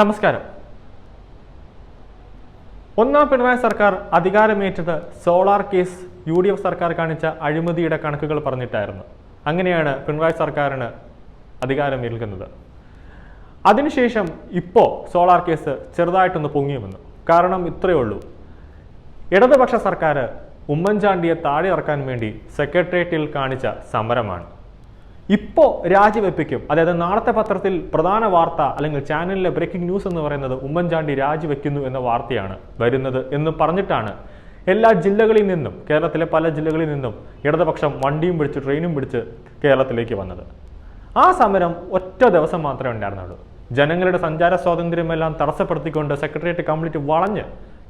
നമസ്കാരം. ഒന്നാം പിണറായി സർക്കാർ അധികാരമേറ്റത് solar case U D F സർക്കാർ കാണിച്ച അഴിമതിയുടെ കണക്കുകൾ പറഞ്ഞിട്ടായിരുന്നു. അങ്ങനെയാണ് പിണറായി സർക്കാരിന് അധികാരം ഏൽക്കുന്നത് അതിനുശേഷം ഇപ്പോൾ സോളാർ കേസ് ചെറുതായിട്ടൊന്ന് പൊങ്ങി വന്നു കാരണം ഇത്രയേ ഉള്ളൂ. ഇടതുപക്ഷ സർക്കാർ ഉമ്മൻചാണ്ടിയെ താഴെ ഇറക്കാൻ വേണ്ടി സെക്രട്ടേറിയറ്റിൽ കാണിച്ച സമരമാണ്. ഇപ്പോൾ രാജിവെപ്പിക്കും. അതായത് നാളത്തെ പത്രത്തിൽ പ്രധാന വാർത്ത അല്ലെങ്കിൽ ചാനലിലെ ബ്രേക്കിംഗ് ന്യൂസ് എന്ന് പറയുന്നത് ഉമ്മൻചാണ്ടി രാജിവെക്കുന്നു എന്ന വാർത്തയാണ് വരുന്നത് എന്ന് പറഞ്ഞിട്ടാണ്. എല്ലാ ജില്ലകളിൽ നിന്നും കേരളത്തിലെ പല ജില്ലകളിൽ നിന്നും ഇടതുപക്ഷം വണ്ടിയും പിടിച്ച് ട്രെയിനും പിടിച്ച് കേരളത്തിലേക്ക് വന്നത്. ആ സമരം ഒറ്റ ദിവസം മാത്രമേ ഉണ്ടായിരുന്നുള്ളൂ. ജനങ്ങളുടെ സഞ്ചാര സ്വാതന്ത്ര്യമെല്ലാം തടസ്സപ്പെടുത്തിക്കൊണ്ട് സെക്രട്ടേറിയറ്റ് കംപ്ലീറ്റ് വളഞ്ഞ്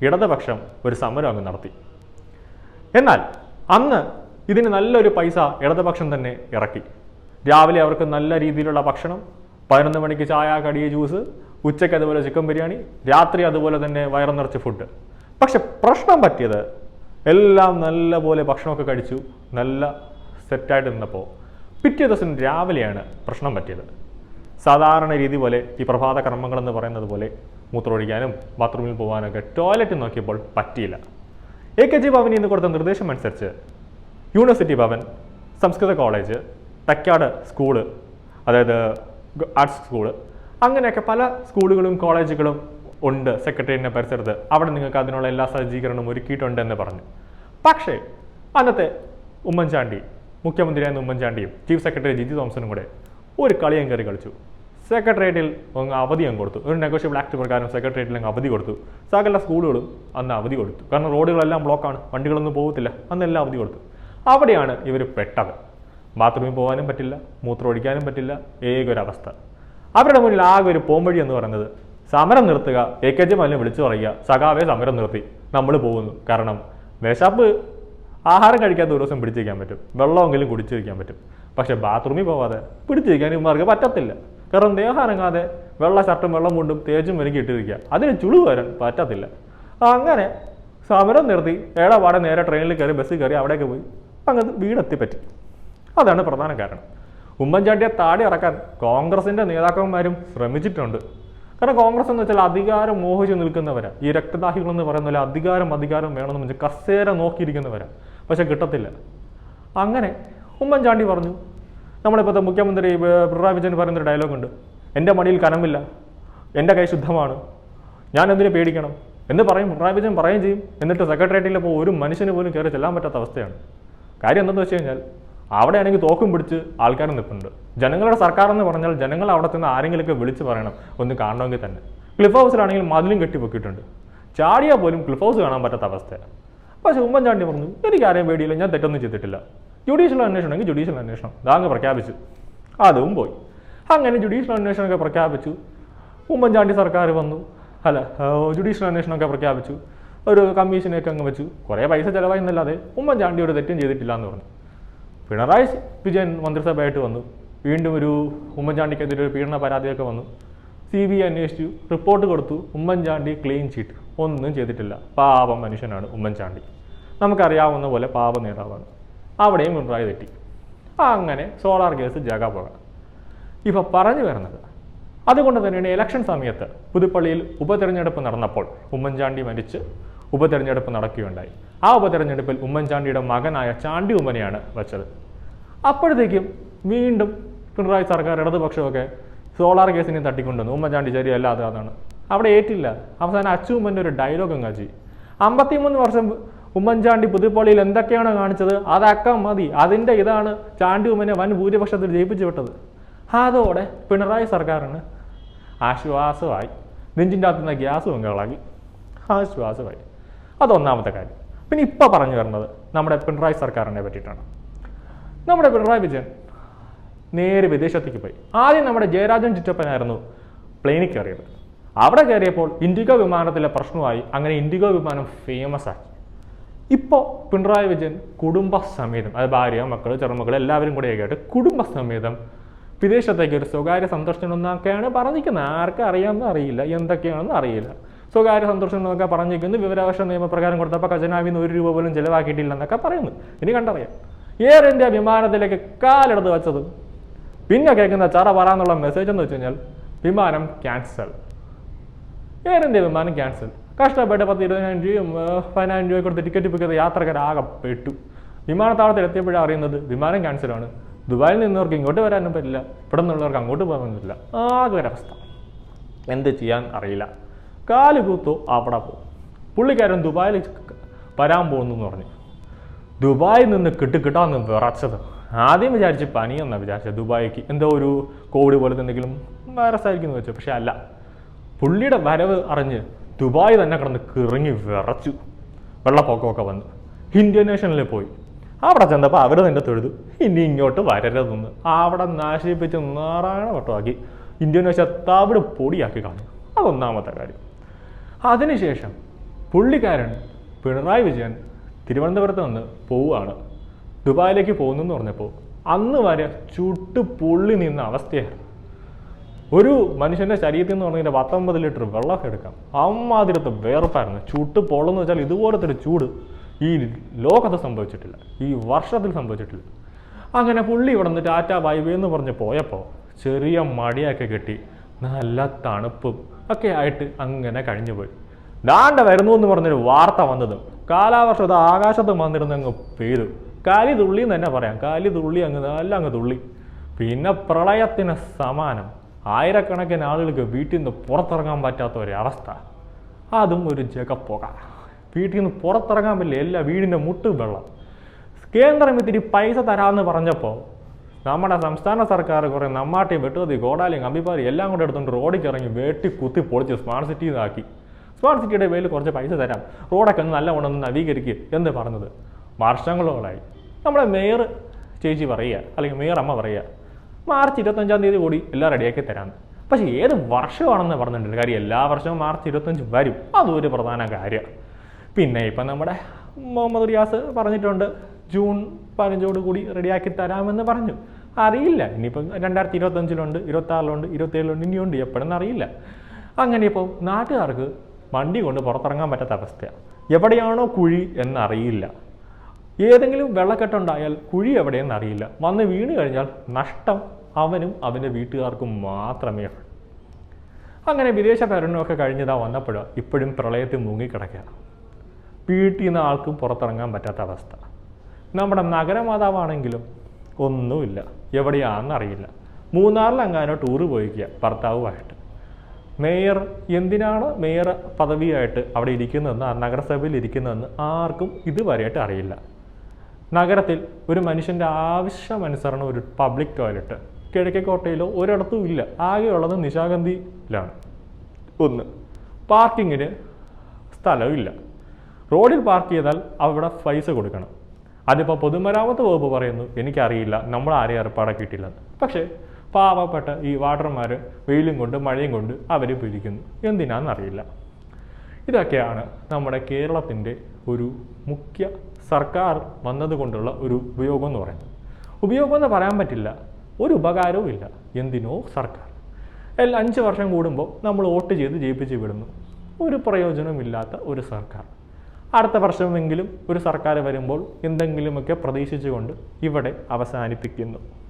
ഇടതുപക്ഷം ഒരു സമരം അങ്ങ് നടത്തി. എന്നാൽ അന്ന് ഇതിന് നല്ലൊരു പൈസ ഇടതുപക്ഷം തന്നെ ഇറക്കി. രാവിലെ അവർക്ക് നല്ല രീതിയിലുള്ള ഭക്ഷണം പതിനൊന്ന് മണിക്ക് ചായ കടിയ ജ്യൂസ് ഉച്ചയ്ക്ക് അതുപോലെ ചിക്കൻ ബിരിയാണി രാത്രി അതുപോലെ തന്നെ വയറു നിറച്ച് ഫുഡ് പക്ഷെ പ്രശ്നം പറ്റിയത് എല്ലാം നല്ല പോലെ ഭക്ഷണമൊക്കെ കഴിച്ചു നല്ല സെറ്റായിട്ട് നിന്നപ്പോൾ പിറ്റേ ദിവസം രാവിലെയാണ് പ്രശ്നം പറ്റിയത്. സാധാരണ രീതി പോലെ ഈ പ്രഭാത കർമ്മങ്ങൾ എന്ന് പറയുന്നത് പോലെ മൂത്രമൊഴിക്കാനും ബാത്റൂമിൽ പോകാനൊക്കെ ടോയ്ലറ്റ് നോക്കിയപ്പോൾ പറ്റിയില്ല. എ കെ ജി ഭവനിൽ നിന്ന് കൊടുത്ത നിർദ്ദേശം അനുസരിച്ച് യൂണിവേഴ്സിറ്റി ഭവൻ സംസ്കൃത കോളേജ് തക്കാട് സ്കൂൾ അതായത് ആർട്സ് സ്കൂൾ അങ്ങനെയൊക്കെ പല സ്കൂളുകളും കോളേജുകളും ഉണ്ട് സെക്രട്ടേറിയറ്റിന്റെ പരിസരത്ത്. അവിടെ നിങ്ങൾക്ക് അതിനുള്ള എല്ലാ സജ്ജീകരണവും ഒരുക്കിയിട്ടുണ്ട് എന്ന് പറഞ്ഞു. പക്ഷേ അന്നത്തെ ഉമ്മൻചാണ്ടി മുഖ്യമന്ത്രിയായ ഉമ്മൻചാണ്ടിയും ചീഫ് സെക്രട്ടറി ജിജി തോംസനും കൂടെ ഒരു കളിയും കയറി കളിച്ചു. സെക്രട്ടേറിയറ്റിൽ അങ്ങ് അവധി അങ്ങ് കൊടുത്തു. ഒരു നെഗോഷ്യബിൾ ആക്ട് പ്രകാരം സെക്രട്ടേറിയറ്റിൽ അങ്ങ് അവധി കൊടുത്തു. സകല സ്കൂളുകളും അന്ന് അവധി കൊടുത്തു. കാരണം റോഡുകളെല്ലാം ബ്ലോക്കാണ് വണ്ടികളൊന്നും പോകത്തില്ല അന്നെല്ലാം അവധി കൊടുത്തു. അവിടെയാണ് ഇവർ പെട്ടത്. ബാത്റൂമിൽ പോകാനും പറ്റില്ല മൂത്രം ഒഴിക്കാനും പറ്റില്ല ഏകൊരവസ്ഥ. അവരുടെ മുന്നിൽ ആകെ ഒരു പോംവഴി എന്ന് പറയുന്നത് സമരം നിർത്തുക എ കെ ജി മലിനെ വിളിച്ചു പറയുക സഖാവേ സമരം നിർത്തി നമ്മൾ പോകുന്നു. കാരണം വിശപ്പ് ആഹാരം കഴിക്കാത്ത ഒരു ദിവസം പിടിച്ചിരിക്കാൻ പറ്റും വെള്ളമെങ്കിലും കുടിച്ചിരിക്കാൻ പറ്റും. പക്ഷെ ബാത്റൂമിൽ പോവാതെ പിടിച്ചിരിക്കാൻ ഇവർക്ക് പറ്റത്തില്ല. കാരണം ദേഹാനങ്ങാതെ വെള്ള ഷർട്ടും വെള്ളം കൊണ്ടും തേച്ചും എനിക്ക് ഇട്ടിരിക്കുക. അതിന് ചുളു വരാൻ പറ്റത്തില്ല. അങ്ങനെ സമരം നിർത്തി ഏടാപാടെ നേരെ ട്രെയിനിൽ കയറി ബസ്സിൽ കയറി അവിടെയൊക്കെ പോയി അങ്ങനെ വീടെത്തിപ്പറ്റി അതാണ് പ്രധാന കാരണം. ഉമ്മൻചാണ്ടിയെ താടി ഇറക്കാൻ കോൺഗ്രസിന്റെ നേതാക്കന്മാരും ശ്രമിച്ചിട്ടുണ്ട്. കാരണം കോൺഗ്രസ് എന്ന് വെച്ചാൽ അധികാരം മോഹിച്ച് നിൽക്കുന്നവരാ. ഈ രക്തദാഹികൾ എന്ന് പറയുന്ന പോലെ അധികാരം അധികാരം വേണമെന്ന് വെച്ചാൽ കസേര നോക്കിയിരിക്കുന്നവരാ. പക്ഷെ കിട്ടത്തില്ല. അങ്ങനെ ഉമ്മൻചാണ്ടി പറഞ്ഞു നമ്മളിപ്പോഴത്തെ മുഖ്യമന്ത്രി പിണറായി വിജയൻ പറയുന്നൊരു ഡയലോഗ് ഉണ്ട്. എന്റെ മടിയിൽ കനമില്ല. എന്റെ കൈ ശുദ്ധമാണ്. ഞാൻ എന്തിനു പേടിക്കണം? എന്ന് പറയും പിണറായി വിജയൻ പറയുകയും ചെയ്യും. എന്നിട്ട് സെക്രട്ടേറിയറ്റിൽ ഇപ്പോൾ ഒരു മനുഷ്യന് പോലും കയറി ചെല്ലാൻ പറ്റാത്ത അവസ്ഥയാണ്. കാര്യം എന്തെന്ന് വെച്ച് കഴിഞ്ഞാൽ അവിടെയാണെങ്കിൽ തോക്കും പിടിച്ച് ആൾക്കാർ നിൽപ്പുണ്ട്. ജനങ്ങളുടെ സർക്കാർ എന്ന് പറഞ്ഞാൽ ജനങ്ങൾ അവിടെ നിന്ന് ആരെങ്കിലുമൊക്കെ വിളിച്ച് പറയണം ഒന്ന് കാണണമെങ്കിൽ തന്നെ. ക്ലിഫ് ഹൗസിലാണെങ്കിൽ മതിലും കെട്ടിപ്പൊക്കിയിട്ടുണ്ട് ചാടിയാൽ പോലും ക്ലിഫ് ഹൗസ് കാണാൻ പറ്റാത്ത അവസ്ഥയാണ് പക്ഷേ ഉമ്മൻചാണ്ടി പറഞ്ഞു എനിക്ക് ആരെയും പേടിയില്ല ഞാൻ തെറ്റൊന്നും ചെയ്തിട്ടില്ല. ജുഡീഷ്യൽ അന്വേഷണം എങ്കിൽ ജുഡീഷ്യൽ അന്വേഷണം. ഇതാങ്ങ് പ്രഖ്യാപിച്ചു. അതും പോയി. അങ്ങനെ ജുഡീഷ്യൽ അന്വേഷണമൊക്കെ പ്രഖ്യാപിച്ചു. ഉമ്മൻചാണ്ടി സർക്കാർ വന്നു. അല്ല ജുഡീഷ്യൽ അന്വേഷണമൊക്കെ പ്രഖ്യാപിച്ചു. ഒരു കമ്മീഷനെയൊക്കെ അങ്ങ് വെച്ചു. കുറേ പൈസ ചിലവായി എന്നല്ലാതെ ഉമ്മൻചാണ്ടി ഒരു തെറ്റും ചെയ്തിട്ടില്ല എന്ന് പറഞ്ഞു. പിണറായി വിജയൻ മന്ത്രിസഭയായിട്ട് വന്നു. വീണ്ടും ഒരു ഉമ്മൻചാണ്ടിക്കെതിരെ ഒരു പീഡന പരാതിയൊക്കെ വന്നു. സി ബി ഐ അന്വേഷിച്ചു. റിപ്പോർട്ട് കൊടുത്തു. Oommen Chandy clean chit. ഒന്നും ചെയ്തിട്ടില്ല. പാപം മനുഷ്യനാണ് ഉമ്മൻചാണ്ടി. നമുക്കറിയാവുന്ന പോലെ പാപ നേതാവാണ്. അവിടെയും പിണറായി തെറ്റി. അങ്ങനെ സോളാർ കേസ് ജാഗാ പോകാം ഇപ്പം പറഞ്ഞു വരുന്നത്. അതുകൊണ്ട് തന്നെയാണ് ഇലക്ഷൻ സമയത്ത് പുതുപ്പള്ളിയിൽ ഉപതെരഞ്ഞെടുപ്പ് നടന്നപ്പോൾ ഉമ്മൻചാണ്ടി മരിച്ച് ഉപതെരഞ്ഞെടുപ്പ് നടക്കുകയുണ്ടായി. ആ ഉപതെരഞ്ഞെടുപ്പിൽ ഉമ്മൻചാണ്ടിയുടെ മകനായ ചാണ്ടി ഉമ്മനെയാണ് വച്ചത്. അപ്പോഴത്തേക്കും വീണ്ടും പിണറായി സർക്കാർ ഇടതുപക്ഷമൊക്കെ സോളാർ കേസിനെ തട്ടിക്കൊണ്ടുവന്നു. ഉമ്മൻചാണ്ടി ശരിയല്ല അത് അതാണ്. അവിടെ ഏറ്റില്ല. അവസാനം അച്ചുമ്മന്റെ ഒരു ഡയലോഗ് അങ്ങാച്ചി അമ്പത്തിമൂന്ന് വർഷം ഉമ്മൻചാണ്ടി പുതുപ്പള്ളിയിൽ എന്തൊക്കെയാണോ കാണിച്ചത് അതൊക്കെ മതി. അതിന്റെ ഇതാണ് ചാണ്ടി ഉമ്മനെ വൻ ഭൂരിപക്ഷത്തിൽ ജയിപ്പിച്ചു വിട്ടത്. അതോടെ പിണറായി സർക്കാരിന് ആശ്വാസമായി. നെഞ്ചിന്റെ അകത്തുനിന്ന് ഗ്യാസ് അങ്ങ് ആശ്വാസമായി. അതൊന്നാമത്തെ കാര്യം. പിന്നെ ഇപ്പോൾ പറഞ്ഞു വരുന്നത് നമ്മുടെ പിണറായി സർക്കാരിനെ പറ്റിയിട്ടാണ്. നമ്മുടെ പിണറായി വിജയൻ നേരെ വിദേശത്തേക്ക് പോയി. ആദ്യം നമ്മുടെ ജയരാജൻ ചിറ്റപ്പനായിരുന്നു പ്ലെയിനിൽ കയറിയത്. അവിടെ കയറിയപ്പോൾ ഇൻഡിഗോ വിമാനത്തിലെ പ്രശ്നമായി അങ്ങനെ ഇൻഡിഗോ വിമാനം ഫേമസ് ആക്കി. ഇപ്പോൾ പിണറായി വിജയൻ കുടുംബസമേതം അത് ഭാര്യ മക്കൾ ചെറുമക്കൾ എല്ലാവരും കൂടെ ആയിട്ട് കുടുംബസമേതം വിദേശത്തേക്ക് ഒരു സ്വകാര്യ സന്ദർശനം എന്നൊക്കെയാണ് പറഞ്ഞിരിക്കുന്നത്. ആർക്കും അറിയാമെന്ന് അറിയില്ല എന്തൊക്കെയാണെന്ന് അറിയില്ല. സ്വകാര്യ സന്തോഷം എന്നൊക്കെ പറഞ്ഞിരിക്കുന്നു. വിവരാവകാശ നിയമപ്രകാരം കൊടുത്തപ്പോൾ ഖജനാവിൽ നിന്ന് ഒരു രൂപ പോലും ചിലവാക്കിയിട്ടില്ല എന്നൊക്കെ പറയുന്നു. ഇനി കണ്ടറിയാം. എയർ ഇന്ത്യ വിമാനത്തിലേക്ക് കാലെടുത്ത് വെച്ചത് പിന്നെ കേൾക്കുന്ന ചറ പറയാന്നുള്ള മെസ്സേജ് എന്ന് വെച്ച് കഴിഞ്ഞാൽ വിമാനം ക്യാൻസൽ എയർ ഇന്ത്യ വിമാനം ക്യാൻസൽ കഷ്ടപ്പെട്ട് പത്ത് ഇരുപതിനായിരം രൂപയും പതിനായിരം രൂപ കൊടുത്ത് ടിക്കറ്റ് ബുക്ക് ചെയ്ത യാത്രക്കാരാകെ പെട്ടു വിമാനത്താവളത്തിൽ എത്തിയപ്പോഴാണ് അറിയുന്നത് വിമാനം ക്യാൻസലാണ് ദുബായിൽ നിന്നവർക്ക് ഇങ്ങോട്ട് വരാനും പറ്റില്ല. ഇവിടെ നിന്നുള്ളവർക്ക് അങ്ങോട്ട് പോകാൻ പറ്റില്ല. ആകെ ഒരവസ്ഥ എന്ത് ചെയ്യാൻ അറിയില്ല. കാൽ കൂത്തു അവിടെ പോകും പുള്ളിക്കാരൻ ദുബായിൽ വരാൻ പോകുന്നു എന്ന് പറഞ്ഞു. ദുബായിൽ നിന്ന് കിട്ടുകിട്ടാന്ന് വിറച്ചത്. ആദ്യം വിചാരിച്ച് പനിയെന്നാണ് വിചാരിച്ചത്. ദുബായിക്ക് എന്തോ ഒരു കോവിഡ് പോലത്തെ എന്തെങ്കിലും വൈറസ് ആയിരിക്കും എന്ന് വെച്ചു. പക്ഷെ അല്ല. പുള്ളിയുടെ വരവ് അറിഞ്ഞ് ദുബായ് തന്നെ കിടന്ന് കിറങ്ങി വിറച്ചു. വെള്ളപ്പൊക്കമൊക്കെ വന്നു. ഇന്തോനേഷ്യനിൽ പോയി. അവിടെ ചെന്നപ്പോൾ അവർ തന്നെ തൊഴുതു. ഇനി ഇങ്ങോട്ട് വരരുതെന്ന്. അവിടെ നാശിപ്പിച്ച് നാറായണ വട്ടമാക്കി. ഇന്ത്യൻ തവിട് പൊടിയാക്കി കാണും അതൊന്നാമത്തെ കാര്യം. അതിനുശേഷം പുള്ളിക്കാരൻ പിണറായി വിജയൻ തിരുവനന്തപുരത്ത് നിന്ന് പോവുകയാണ്. ദുബായിലേക്ക് പോകുന്നു എന്ന് പറഞ്ഞപ്പോൾ അന്ന് വരെ ചുട്ട് പൊള്ളി നിന്ന അവസ്ഥയായിരുന്നു ഒരു മനുഷ്യന്റെ ശരീരത്തിൽ നിന്ന് പറഞ്ഞാൽ പത്തൊമ്പത് ലിറ്റർ വെള്ളമൊക്കെ എടുക്കാം. അമ്മാതിരത്ത് വേർപ്പായിരുന്നു. ചുട്ട് പൊള്ളെന്ന് വെച്ചാൽ ഇതുപോലത്തെ ഒരു ചൂട് ഈ ലോകത്ത് സംഭവിച്ചിട്ടില്ല. ഈ വർഷത്തിൽ സംഭവിച്ചിട്ടില്ല. അങ്ങനെ പുള്ളി ഇവിടെ നിന്ന് ടാറ്റ ബൈബൈ എന്ന് പറഞ്ഞ് പോയപ്പോൾ ചെറിയ മടിയൊക്കെ കെട്ടി നല്ല തണുപ്പും ഒക്കെ ആയിട്ട് അങ്ങനെ കഴിഞ്ഞുപോയി. ദാണ്ട വരുന്നു എന്ന് പറഞ്ഞൊരു വാർത്ത വന്നതും. കാലാവർഷം അത് ആകാശത്ത് വന്നിരുന്ന് അങ്ങ് പെയ്തു. കാലി തുള്ളി എന്ന് തന്നെ പറയാം. കാലി തുള്ളി അങ്ങ് നല്ല അങ്ങ് തുള്ളി. പിന്നെ പ്രളയത്തിന് സമാനം. ആയിരക്കണക്കിന് ആളുകൾക്ക് വീട്ടിൽ നിന്ന് പുറത്തിറങ്ങാൻ പറ്റാത്ത ഒരു അവസ്ഥ. അതും ഒരു ജഗപ്പുക. വീട്ടിൽ നിന്ന് പുറത്തിറങ്ങാൻ പറ്റില്ല. എല്ലാ വീടിന്റെ മുട്ടും വെള്ളം. കേന്ദ്രം ഇത്തിരി പൈസ തരാമെന്ന് പറഞ്ഞപ്പോൾ നമ്മുടെ സംസ്ഥാന സർക്കാർ കുറേ നമ്മാട്ടി വെട്ടുപതി കോടാലിയും കമ്പിപ്പാരി എല്ലാം കൂടെ എടുത്തുകൊണ്ട് റോഡിൽ ഇറങ്ങി വെട്ടി കുത്തി പൊളിച്ച് സ്മാർട്ട് സിറ്റി ഇതാക്കി സ്മാർട്ട് സിറ്റിയുടെ പേരിൽ കുറച്ച് പൈസ തരാം. റോഡൊക്കെ ഒന്ന് നല്ല ഉണ്ടെന്ന് നവീകരിക്കുക എന്ന് പറഞ്ഞത് വർഷങ്ങളോളായി. നമ്മുടെ മേയർ ചേച്ചി പറയുക അല്ലെങ്കിൽ മേയർ അമ്മ പറയുക മാർച്ച് ഇരുപത്തഞ്ചാം തീയതി കൂടി എല്ലാം റെഡിയാക്കി തരാമെന്ന് പക്ഷേ ഏത് വർഷമാണെന്ന് പറഞ്ഞിട്ടുണ്ട് കാര്യം എല്ലാ വർഷവും മാർച്ച് ഇരുപത്തഞ്ച് വരും. അതൊരു പ്രധാന കാര്യം. പിന്നെ ഇപ്പം നമ്മുടെ മുഹമ്മദ് റിയാസ് പറഞ്ഞിട്ടുണ്ട് ജൂൺ പതിനഞ്ചോട് കൂടി റെഡിയാക്കി തരാമെന്ന് പറഞ്ഞു. അറിയില്ല. ഇനിയിപ്പം രണ്ടായിരത്തി ഇരുപത്തഞ്ചിലുണ്ട് ഇരുപത്താറിലുണ്ട് ഇരുപത്തേഴിലുണ്ട് ഇനിയുണ്ട്. എപ്പോഴെന്ന് അറിയില്ല. അങ്ങനെ ഇപ്പോൾ നാട്ടുകാർക്ക് വണ്ടി കൊണ്ട് പുറത്തിറങ്ങാൻ പറ്റാത്ത അവസ്ഥയാണ് എവിടെയാണോ കുഴി എന്നറിയില്ല. ഏതെങ്കിലും വെള്ളക്കെട്ടുണ്ടായാൽ കുഴി എവിടെയെന്ന് അറിയില്ല. വന്ന് വീണ് കഴിഞ്ഞാൽ നഷ്ടം അവനും അവന്റെ വീട്ടുകാർക്കും മാത്രമേ ഉള്ളൂ. അങ്ങനെ വിദേശ പര്യടനമൊക്കെ കഴിഞ്ഞതാ വന്നപ്പോഴോ ഇപ്പോഴും പ്രളയത്തിൽ മുങ്ങിക്കിടക്കുക വീട്ടിൽ നിന്ന് ആൾക്കും പുറത്തിറങ്ങാൻ പറ്റാത്ത അവസ്ഥ. നമ്മുടെ നഗരമാതാവാണെങ്കിലും ഒന്നുമില്ല. എവിടെയാണെന്നറിയില്ല മൂന്നാറിലെങ്ങാനോ ടൂറ് പോയിക്കുക ഭർത്താവുമായിട്ട്. മേയർ എന്തിനാണ് മേയർ പദവിയായിട്ട് അവിടെ ഇരിക്കുന്നതെന്ന് നഗരസഭയിൽ ഇരിക്കുന്നതെന്ന് ആർക്കും ഇതുവരെയായിട്ട് അറിയില്ല. നഗരത്തിൽ ഒരു മനുഷ്യന്റെ ആവശ്യമനുസരണം ഒരു പബ്ലിക് ടോയ്ലറ്റ് കിഴക്കേക്കോട്ടയിലോ ഒരിടത്തും ഇല്ല. ആകെയുള്ളത് നിശാഗന്ധിയിലാണ്. ഒന്ന് പാർക്കിങ്ങിന് സ്ഥലമില്ല. റോഡിൽ പാർക്ക് ചെയ്താൽ അവിടെ പൈസ കൊടുക്കണം. അതിപ്പോൾ പൊതുമരാമത്ത് വകുപ്പ് പറയുന്നു എനിക്കറിയില്ല നമ്മൾ ആരെയും ഏർപ്പാടാക്കിയിട്ടില്ലെന്ന് പക്ഷേ പാവപ്പെട്ട ഈ വാട്ടർമാർ വെയിലും കൊണ്ട് മഴയും കൊണ്ട് അവർ പിരിക്കുന്നു എന്തിനാണെന്നറിയില്ല ഇതൊക്കെയാണ് നമ്മുടെ കേരളത്തിന്റെ ഒരു മുഖ്യ സർക്കാർ വന്നതുകൊണ്ടുള്ള ഒരു ഉപയോഗം എന്ന് പറയുന്നത്. ഉപയോഗം എന്ന് പറയാൻ പറ്റില്ല. ഒരു ഉപകാരവും ഇല്ല. എന്തിനോ സർക്കാർ. എല്ലാ അഞ്ച് വർഷം കൂടുമ്പോൾ നമ്മൾ വോട്ട് ചെയ്ത് ജയിപ്പിച്ച് വിടുന്നു. ഒരു പ്രയോജനമില്ലാത്ത ഒരു സർക്കാർ. അടുത്ത വർഷമെങ്കിലും ഒരു സർക്കാർ വരുമ്പോൾ എന്തെങ്കിലുമൊക്കെ പ്രതീക്ഷിച്ചുകൊണ്ട് ഇവിടെ അവസാനിപ്പിക്കുന്നു.